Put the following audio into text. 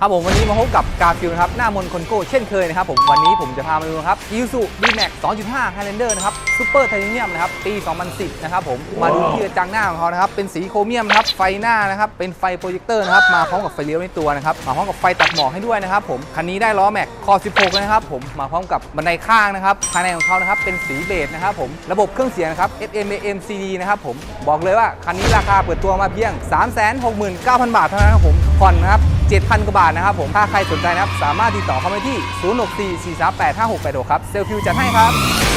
ครับผมวันนี้มาพบกับกาฟิลนะครับหน้ามนคนโก้เช่นเคยนะครับผมวันนี้ผมจะพามาดูครับ i s u D-Max 2.5 Highlander นะครับซูเปอร์ไทเทเนียมนะครับปี 2010 นะครับผมมาดูที่กระจังหน้าของเขานะครับเป็นสีโครเมียมนะครับไฟหน้านะครับเป็นไฟโปรเจคเตอร์นะครับมาพร้อมกับไฟเลี้ยวในตัวนะครับมาพร้อมกับไฟตัดหมอกให้ด้วยนะครับผมคันนี้ได้ล้อแม็กคอ 16 นะครับผมมาพร้อมกับบันไดข้างนะครับภายในของเขานะครับเป็นสีเบจนะครับผมระบบเครื่องเสียงนะครับ FM AM CD นะครับผมบอกเลยว่าคันนี้ราคาเปิดตัวมาเพียง 369,000 บาทเท่านั้นครับผมผ่อนนะครับ 7,000 กว่าบาทนะครับผม ถ้าใครสนใจนะครับ สามารถติดต่อเข้ามาที่ 0644385686 ครับ เซลฟิวจัดให้ครับ